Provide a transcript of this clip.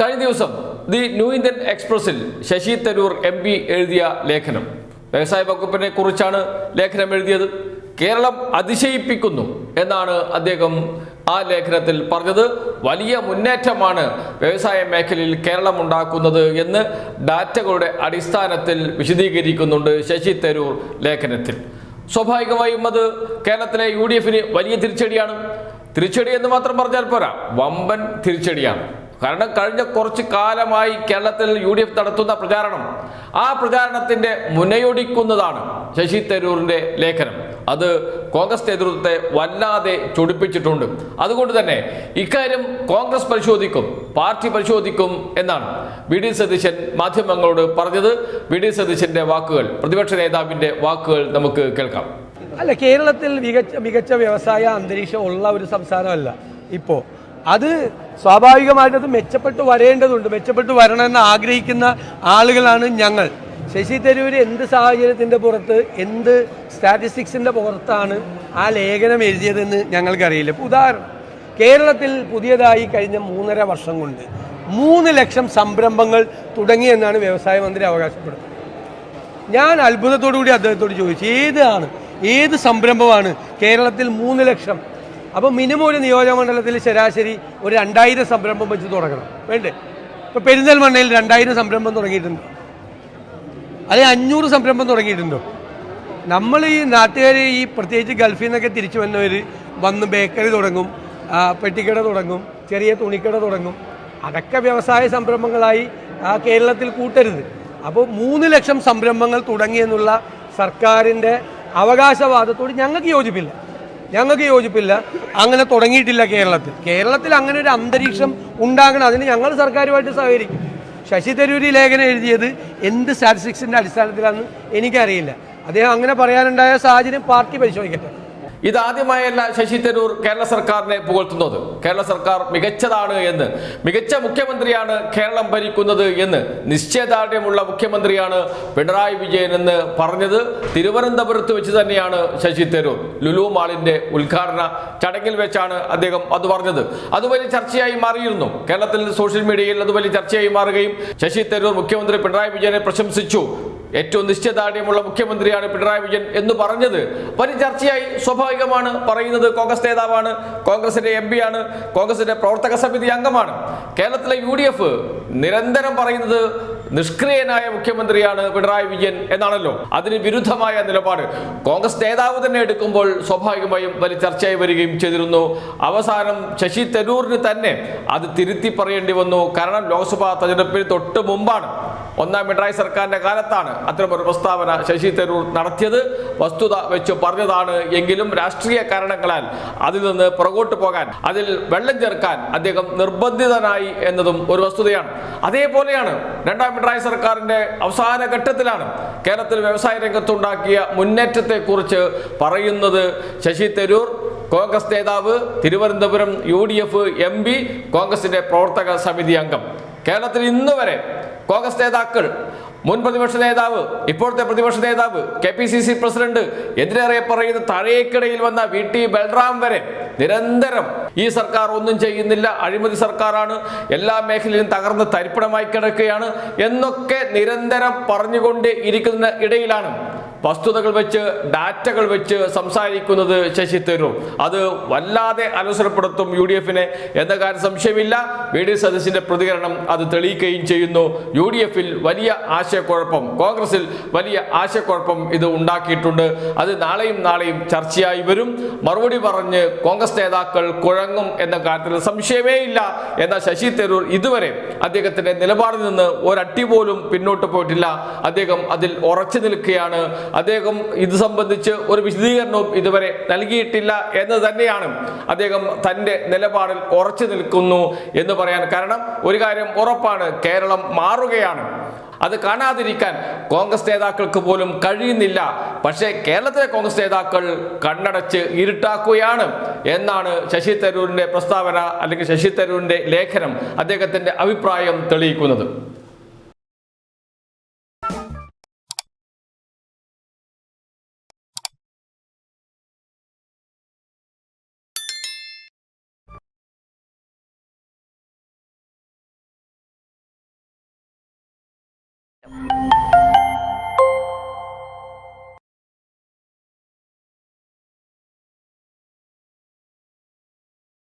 കഴിഞ്ഞ ദിവസം the new Indian എക്സ്പ്രസിൽ ശശി തരൂർ എം പി എഴുതിയ ലേഖനം. വ്യവസായ വകുപ്പിനെ കുറിച്ചാണ് ലേഖനം എഴുതിയത്. കേരളം അതിശയിപ്പിക്കുന്നു എന്നാണ് അദ്ദേഹം ആ ലേഖനത്തിൽ പറഞ്ഞത്. വലിയ മുന്നേറ്റമാണ് വ്യവസായ മേഖലയിൽ കേരളം ഉണ്ടാക്കുന്നത് എന്ന് ഡാറ്റകളുടെ അടിസ്ഥാനത്തിൽ വിശദീകരിക്കുന്നുണ്ട് ശശി തരൂർ ലേഖനത്തിൽ. സ്വാഭാവികമായും അത് കേരളത്തിലെ യു വലിയ തിരിച്ചടിയാണ്. തിരിച്ചടി എന്ന് മാത്രം പറഞ്ഞാൽ പോരാ വമ്പൻ തിരിച്ചടിയാണ്. കാരണം കഴിഞ്ഞ കുറച്ച് കാലമായി കേരളത്തിൽ യു ഡി എഫ് നടത്തുന്ന പ്രചാരണം. ആ പ്രചാരണത്തിന്റെ മുനയൊടിക്കുന്നതാണ് ശശി തരൂരിന്റെ ലേഖനം. അത് കോൺഗ്രസ് നേതൃത്വത്തെ വല്ലാതെ ചൊടിപ്പിച്ചിട്ടുണ്ട്. അതുകൊണ്ട് തന്നെ ഇക്കാര്യം കോൺഗ്രസ് പരിശോധിക്കും പാർട്ടി പരിശോധിക്കും എന്നാണ് വി ഡി സതീശൻ മാധ്യമങ്ങളോട് പറഞ്ഞത്. വി ഡി സതീശന്റെ വാക്കുകൾ പ്രതിപക്ഷ നേതാവിന്റെ വാക്കുകൾ നമുക്ക് കേൾക്കാം. അല്ല കേരളത്തിൽ മികച്ച മികച്ച വ്യവസായ അന്തരീക്ഷം ഉള്ള ഒരു സംസ്ഥാനമല്ല. ഇപ്പോൾ അത് സ്വാഭാവികമായിട്ടും അത് മെച്ചപ്പെട്ട് വരേണ്ടതുണ്ട്. മെച്ചപ്പെട്ട് വരണമെന്ന് ആഗ്രഹിക്കുന്ന ആളുകളാണ് ഞങ്ങൾ. ശശി തരൂർ എന്ത് സാഹചര്യത്തിന്റെ പുറത്ത് എന്ത് സ്റ്റാറ്റിസ്റ്റിക്സിന്റെ പുറത്താണ് ആ ലേഖനം എഴുതിയതെന്ന് ഞങ്ങൾക്കറിയില്ല. ഉദാഹരണം കേരളത്തിൽ പുതിയതായി കഴിഞ്ഞ മൂന്നര വർഷം കൊണ്ട് മൂന്ന് ലക്ഷം സംരംഭങ്ങൾ തുടങ്ങിയെന്നാണ് വ്യവസായ മന്ത്രി അവകാശപ്പെടുന്നത്. ഞാൻ അത്ഭുതത്തോടു കൂടി അദ്ദേഹത്തോട് ചോദിച്ചു ഏതാണ് ഏത് സംരംഭമാണ് കേരളത്തിൽ മൂന്ന് ലക്ഷം അപ്പോൾ മിനിമം ഒരു നിയോജക മണ്ഡലത്തിൽ ശരാശരി ഒരു രണ്ടായിരം സംരംഭം വെച്ച് തുടങ്ങണം. വേണ്ടേ? ഇപ്പോൾ പെരിന്തൽമണ്ണയിൽ രണ്ടായിരം സംരംഭം തുടങ്ങിയിട്ടുണ്ട്. അല്ലെ അഞ്ഞൂറ് സംരംഭം തുടങ്ങിയിട്ടുണ്ടോ. നമ്മൾ ഈ നാട്ടുകാർ ഈ പ്രത്യേകിച്ച് ഗൾഫിൽ നിന്നൊക്കെ തിരിച്ചു വന്നവർ വന്ന് ബേക്കറി തുടങ്ങും പെട്ടിക്കട തുടങ്ങും ചെറിയ തുണിക്കട തുടങ്ങും. അതൊക്കെ വ്യവസായ സംരംഭങ്ങളായി കേരളത്തിൽ കൂട്ടരുത്. അപ്പോൾ മൂന്ന് ലക്ഷം സംരംഭങ്ങൾ തുടങ്ങിയെന്നുള്ള സർക്കാരിന്റെ അവകാശവാദത്തോട് ഞങ്ങൾക്ക് യോജിപ്പില്ല. ഞങ്ങൾക്ക് യോജിപ്പില്ല. അങ്ങനെ തുടങ്ങിയിട്ടില്ല കേരളത്തിൽ. കേരളത്തിൽ അങ്ങനെ ഒരു അന്തരീക്ഷം ഉണ്ടാകണം. അതിന് ഞങ്ങൾ സർക്കാരുമായിട്ട് സഹകരിക്കും. ശശി തരൂരി ലേഖനം എഴുതിയത് എന്ത് സ്റ്റാറ്റിസ്റ്റിക്സിന്റെ അടിസ്ഥാനത്തിലാണെന്ന് എനിക്കറിയില്ല. അദ്ദേഹം അങ്ങനെ പറയാനുണ്ടായ സാഹചര്യം പാർട്ടി പരിശോധിക്കട്ടെ. ഇതാദ്യമായല്ല ശശി തരൂർ കേരള സർക്കാരിനെ പുകഴ്ത്തുന്നത്. കേരള സർക്കാർ മികച്ചതാണ് എന്ന് മികച്ച മുഖ്യമന്ത്രിയാണ് കേരളം ഭരിക്കുന്നത് എന്ന് നിശ്ചയദാർഢ്യമുള്ള മുഖ്യമന്ത്രിയാണ് പിണറായി വിജയൻ എന്ന് പറഞ്ഞത് തിരുവനന്തപുരത്ത് വെച്ച് തന്നെയാണ് ശശി തരൂർ. ലുലു മാളിന്റെ ഉദ്ഘാടന ചടങ്ങിൽ വെച്ചാണ് അദ്ദേഹം അത് പറഞ്ഞത്. അത് വലിയ ചർച്ചയായി മാറിയിരുന്നു. കേരളത്തിൽ സോഷ്യൽ മീഡിയയിൽ അത് വലിയ ചർച്ചയായി മാറുകയും ശശി തരൂർ മുഖ്യമന്ത്രി പിണറായി വിജയനെ പ്രശംസിച്ചു. ഏറ്റവും നിശ്ചയദാർഢ്യമുള്ള മുഖ്യമന്ത്രിയാണ് പിണറായി വിജയൻ എന്ന് പറഞ്ഞത്. വലിയ ചർച്ചയായി സ്വാഭാവികമാണ് പറയുന്നത് കോൺഗ്രസ് നേതാവാണ് കോൺഗ്രസിന്റെ എം ആണ് കോൺഗ്രസിന്റെ പ്രവർത്തക സമിതി അംഗമാണ്. കേരളത്തിലെ യു നിരന്തരം പറയുന്നത് നിഷ്ക്രിയനായ മുഖ്യമന്ത്രിയാണ് പിണറായി വിജയൻ എന്നാണല്ലോ. അതിന് വിരുദ്ധമായ നിലപാട്. കോൺഗ്രസ് നേതാവ് തന്നെ എടുക്കുമ്പോൾ സ്വാഭാവികമായും വലിയ ചർച്ചയായി വരികയും ചെയ്തിരുന്നു. അവസാനം ശശി തരൂരിന് തന്നെ അത് തിരുത്തി പറയേണ്ടി വന്നു. കാരണം ലോക്സഭാ തെരഞ്ഞെടുപ്പിന് തൊട്ട് മുമ്പാണ്. ഒന്നാം പിണറായി സർക്കാരിന്റെ കാലത്താണ് അത്തരമൊരു പ്രസ്താവന ശശി തരൂർ നടത്തിയത്. വസ്തുത വെച്ച് പറഞ്ഞതാണ് എങ്കിലും രാഷ്ട്രീയ കാരണങ്ങളാൽ അതിൽ നിന്ന് പുറകോട്ട് പോകാൻ അതിൽ വെള്ളം ചേർക്കാൻ അദ്ദേഹം നിർബന്ധിതനായി എന്നതും ഒരു വസ്തുതയാണ്. അതേപോലെയാണ് രണ്ടാം പിണറായി സർക്കാരിന്റെ അവസാന ഘട്ടത്തിലാണ് കേരളത്തിൽ വ്യവസായ രംഗത്തുണ്ടാക്കിയ മുന്നേറ്റത്തെക്കുറിച്ച് പറയുന്നത് ശശി തരൂർ കോൺഗ്രസ് നേതാവ് Thiruvananthapuram U D F M P കോൺഗ്രസിന്റെ പ്രവർത്തക സമിതി അംഗം. കേരളത്തിൽ ഇന്ന് വരെ കോൺഗ്രസ് നേതാക്കൾ മുൻ പ്രതിപക്ഷ നേതാവ് ഇപ്പോഴത്തെ പ്രതിപക്ഷ നേതാവ് K P C C president എതിരേറെ പറയുന്ന തഴയക്കിടയിൽ വന്ന വി ടി ബൽറാം വരെ നിരന്തരം ഈ സർക്കാർ ഒന്നും ചെയ്യുന്നില്ല അഴിമതി സർക്കാരാണ് എല്ലാ മേഖലയിലും തകർന്ന് തരിപ്പണമായി കിടക്കുകയാണ് എന്നൊക്കെ നിരന്തരം പറഞ്ഞുകൊണ്ട് ഇരിക്കുന്ന ഇടയിലാണ് വസ്തുതകൾ വെച്ച് ഡാറ്റകൾ വെച്ച് സംസാരിക്കുന്നത് ശശി തരൂർ. അത് വല്ലാതെ അലോസരപ്പെടുത്തും യു ഡി എഫിനെ എന്ന കാര്യം സംശയമില്ല. വി ഡി സദസ്സിന്റെ പ്രതികരണം അത് തെളിയിക്കുകയും ചെയ്യുന്നു. യു ഡി എഫിൽ വലിയ ആശയക്കുഴപ്പം കോൺഗ്രസിൽ വലിയ ആശയക്കുഴപ്പം ഇത് ഉണ്ടാക്കിയിട്ടുണ്ട്. അത് നാളെയും നാളെയും ചർച്ചയായി വരും. മറുപടി പറഞ്ഞ് കോൺഗ്രസ് നേതാക്കൾ കുഴങ്ങും എന്ന കാര്യത്തിൽ സംശയമേ ഇല്ല. എന്ന ശശി തരൂർ ഇതുവരെ അദ്ദേഹത്തിന്റെ നിലപാടിൽ നിന്ന് ഒരട്ടി പോലും പിന്നോട്ട് പോയിട്ടില്ല. അദ്ദേഹം അതിൽ ഉറച്ചു നിൽക്കുകയാണ്. അദ്ദേഹം ഇത് സംബന്ധിച്ച് ഒരു വിശദീകരണവും ഇതുവരെ നൽകിയിട്ടില്ല എന്ന് തന്നെയാണ് അദ്ദേഹം തന്റെ നിലപാടിൽ ഉറച്ചു നിൽക്കുന്നു എന്ന് പറയാൻ കാരണം ഒരു കാര്യം ഉറപ്പാണ് കേരളം മാറുകയാണ്. അത് കാണാതിരിക്കാൻ കോൺഗ്രസ് നേതാക്കൾക്ക് പോലും കഴിയുന്നില്ല. പക്ഷേ കേരളത്തിലെ കോൺഗ്രസ് നേതാക്കൾ കണ്ണടച്ച് ഇരുട്ടാക്കുകയാണ് എന്നാണ് ശശി തരൂരിന്റെ പ്രസ്താവന അല്ലെങ്കിൽ ശശി തരൂരിന്റെ ലേഖനം അദ്ദേഹത്തിന്റെ അഭിപ്രായം തെളിയിക്കുന്നത്. Yep.